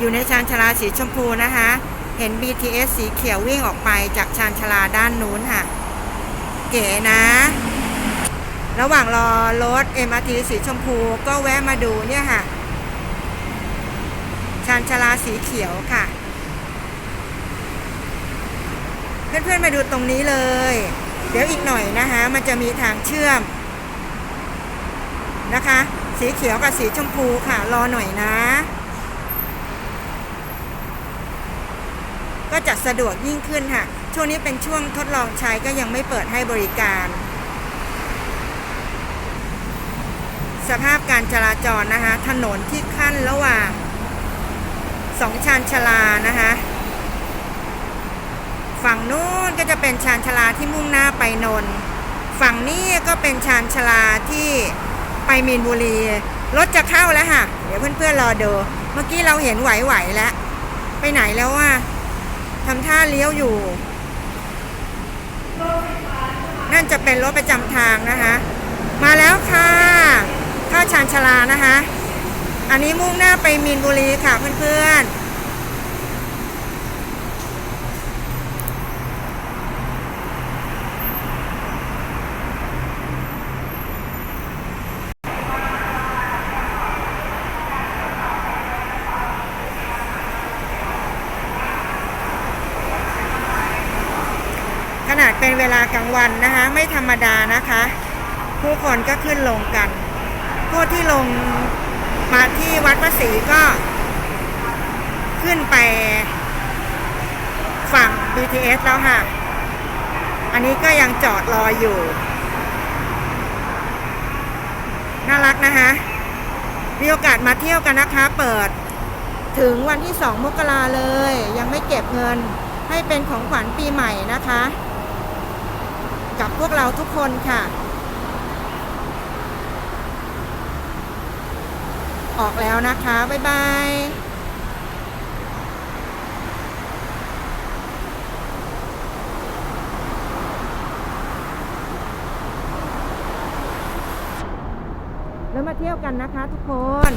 อยู่ในชานชาลาสีชมพูนะคะ เห็น BTS สีเขียววิ่งออกไปจากชานชาลาด้านนู้นค่ะ เก๋นะ ระหว่างรอรถ MRT สีชมพูก็แวะมาดูเนี่ยค่ะ ชานชาลาสีเขียวค่ะ เพื่อนๆมาดูตรงนี้เลย เดี๋ยวอีกหน่อยนะคะ มันจะมีทางเชื่อมนะคะ สีเขียวกับสีชมพูค่ะ รอหน่อยนะ ก็จะสะดวกยิ่งขึ้นค่ะ ช่วงนี้เป็นช่วงทดลองใช้ก็ยังไม่เปิดให้บริการ สภาพการจราจรนะคะ ถนนที่ขั้นระหว่างสองชานชลานะคะ ฝั่งนู้นก็จะเป็นชานชลาที่มุ่งหน้าไปนนท์ฝั่งนี้ก็เป็นชานชลาที่ไปมีนบุรี รถจะเข้าแล้วค่ะ เดี๋ยวเพื่อนๆรอดู เมื่อกี้เราเห็นไหวๆแล้ว ไปไหนแล้วว่า ทำท่าเลี้ยวอยู่ นั่นจะเป็นรถประจำทางนะคะ มาแล้วค่ะเข้าชานชลานะคะ อันนี้มุ่งหน้าไปมีนบุรีค่ะเพื่อนๆ นาดเป็นเวลากลางวันนะคะ ไม่ธรรมดานะคะ ผู้คนก็ขึ้นลงกันผู้ที่ลงมาที่วัดพระศรีก็ ขึ้นไปฝั่ง BTS แล้วค่ะ อันนี้ก็ยังจอดรออยู่ น่ารักนะคะ มีโอกาสมาเที่ยวกันนะคะ เปิดถึงวันที่ 2 มกราเลย ยังไม่เก็บเงินให้เป็นของขวัญปีใหม่นะคะ พวกเราทุกคนค่ะ ออกแล้วนะคะ บ๊ายบายแล้วมาเที่ยวกันนะคะทุกคน